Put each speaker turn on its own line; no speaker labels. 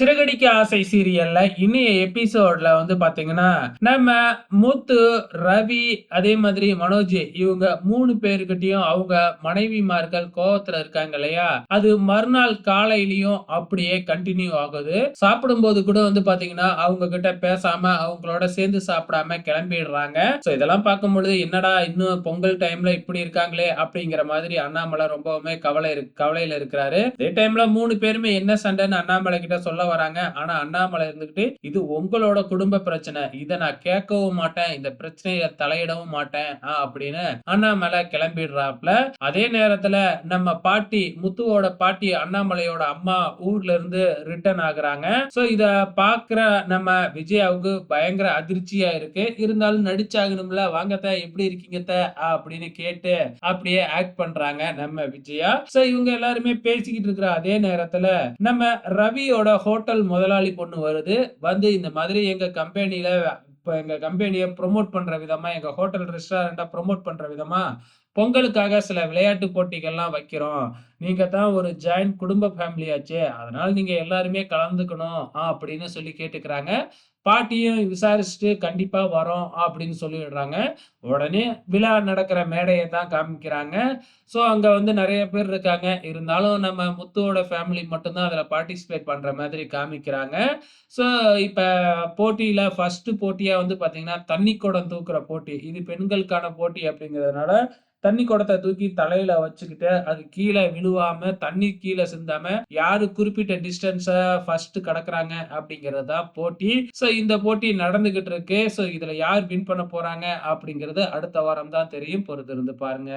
சிறகடிக்க ஆசை சீரியல்ல இனிய எபிசோட்ல வந்து பாத்தீங்கன்னா நம்ம முத்து ரவி அதே மாதிரி மனோஜ் இவங்க மூணு பேருக்கிட்டையும் அவங்க மனைவிமார்கள் கோவத்துல இருக்காங்க இல்லையா? அது மறுநாள் காலையிலயும் அப்படியே கண்டினியூ ஆகுது. சாப்பிடும்போது கூட வந்து பாத்தீங்கன்னா அவங்க கிட்ட பேசாம அவங்களோட சேர்ந்து சாப்பிடாம கிளம்பிடுறாங்க. சோ இதெல்லாம் பார்க்கும் பொழுது என்னடா இன்னும் பொங்கல் டைம்ல இப்படி இருக்காங்களே அப்படிங்கிற மாதிரி அண்ணாமலை ரொம்பவுமே கவலை இருக்கு கவலையில இருக்கிறாரு. அதே டைம்ல மூணு பேருமே என்ன சண்டைன்னு அண்ணாமலை கிட்ட சொல்ல வராங்க. ஆனா அண்ணாமலை இருந்துகிட்டு இது உங்களோட குடும்ப பிரச்சனை. இதை நான் கேட்கவும் மாட்டேன். இந்த பிரச்சனையில தலையிடவும் மாட்டேன். அப்படின்னு அண்ணாமலை கிளம்பிடுறாப்ல அதே நேரத்துல நம்ம பாட்டி முத்துவோட பாட்டி அண்ணாமலையோட அம்மா ஊர்ல இருந்து ரிட்டர்ன் ஆகுறாங்க. சோ இத பாக்குற நம்ம விஜயாவுக்கு பயங்கர அதிர்ச்சியா இருக்கு. இருந்தாலும் நடிச்சாகணும்ல. வாங்கத்த எப்படி இருக்கீங்க அப்படின்னு கேட்டு அப்படியே ஆக்ட் பண்றாங்க நம்ம விஜயா. சோ இவங்க எல்லாருமே பேசிக்கிட்டு இருக்கிற அதே நேரத்துல நம்ம ரவியோட ஹோட்டல் ஹோட்டல் முதலாளி பொண்ணு வருது. வந்து இந்த மாதிரி எங்க கம்பெனியில இப்போ எங்க கம்பெனியை ப்ரோமோட் பண்ற விதமா எங்க ஹோட்டல் ரெஸ்டாரண்ட்டை ப்ரோமோட் பண்ற விதமா பொங்கலுக்காக சில விளையாட்டு போட்டிகள்லாம் வைக்கிறோம். நீங்கள் தான் ஒரு ஜாயிண்ட் குடும்ப ஃபேமிலியாச்சே அதனால் நீங்கள் எல்லாருமே கலந்துக்கணும் ஆ, அப்படின்னு சொல்லி கேட்டுக்கிறாங்க. பாட்டியும் விசாரிச்சுட்டு கண்டிப்பாக வரோம் அப்படின்னு சொல்லிடுறாங்க. உடனே விழா நடக்கிற மேடையை தான் காமிக்கிறாங்க. ஸோ அங்கே வந்து நிறைய பேர் இருக்காங்க. இருந்தாலும் நம்ம முத்துவோட ஃபேமிலி மட்டும்தான் அதில் பார்ட்டிசிபேட் பண்ணுற மாதிரி காமிக்கிறாங்க. ஸோ இப்போ போட்டியில் ஃபஸ்ட்டு போட்டியாக வந்து பார்த்திங்கன்னா தண்ணி குடம் தூக்குற போட்டி. இது பெண்களுக்கான போட்டி அப்படிங்கிறதுனால தண்ணி குடத்தை தூக்கி தலையில வச்சுக்கிட்டு அது கீழே விழுவாம தண்ணி கீழே சிந்தாம யாரு குறிப்பிட்ட டிஸ்டன்ஸ ஃபர்ஸ்ட் கடக்குறாங்க அப்படிங்கிறது தான் போட்டி. ஸோ இந்த போட்டி நடந்துகிட்டு இருக்கு. ஸோ இதுல யார் வின் பண்ண போறாங்க அப்படிங்கிறது அடுத்த வாரம் தான் தெரியும். பொறுத்திருந்து பாருங்க.